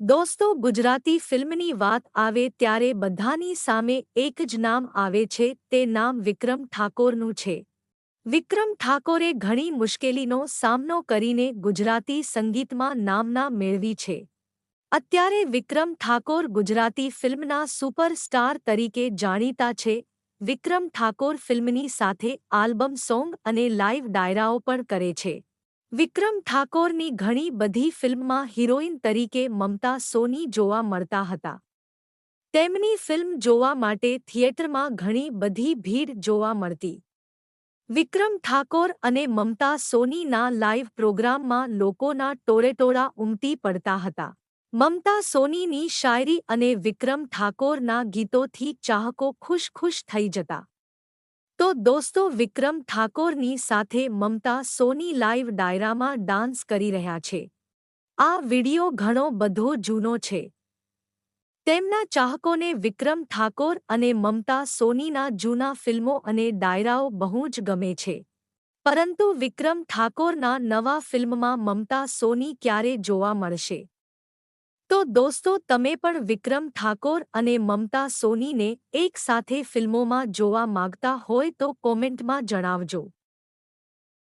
દોસ્તો, ગુજરાતી ફિલ્મની વાત આવે ત્યારે બધાની સામે એક જ નામ આવે છે, તે નામ વિક્રમ ઠાકોરનું છે. વિક્રમ ઠાકોરે ઘણી મુશ્કેલીનો સામનો કરીને ગુજરાતી સંગીતમાં નામના મેળવી છે. અત્યારે વિક્રમ ઠાકોર ગુજરાતી ફિલ્મના સુપરસ્ટાર તરીકે જાણીતા છે. વિક્રમ ઠાકોર ફિલ્મની સાથે આલ્બમ સોંગ અને લાઇવ ડાયરાઓ પણ કરે છે. વિક્રમ ઠાકોરની ઘણી બધી ફિલ્મમાં હિરોઈન તરીકે મમતા સોની જોવા મળતા હતા. તેમની ફિલ્મ જોવા માટે થિયેટરમાં ઘણી બધી ભીડ જોવા મળતી. વિક્રમ ઠાકોર અને મમતા સોનીના લાઇવ પ્રોગ્રામમાં લોકોના ટોળેટોળા ઉમટી પડતા હતા. મમતા સોનીની શાયરી અને વિક્રમ ઠાકોરના ગીતોથી ચાહકો ખુશ ખુશ થઈ જતા. તો દોસ્તો વિક્રમ ઠાકોરની સાથે મમતા સોની લાઈવ ડાયરામાં ડાન્સ કરી રહ્યા છે. આ વિડિયો ઘણો બધો જૂનો છે. તેમના ચાહકોને વિક્રમ ઠાકોર અને મમતા સોનીના જૂના ફિલ્મો અને ડાયરાઓ બહુ જ ગમે છે. પરંતુ વિક્રમ ઠાકોરના નવા ફિલ્મમાં મમતા સોની ક્યારે જોવા મળશે? તો દોસ્તો, તમે પણ વિક્રમ ઠાકોર અને મમતા સોનીને એકસાથે ફિલ્મોમાં જોવા માગતા હોય તો કોમેન્ટમાં જણાવજો.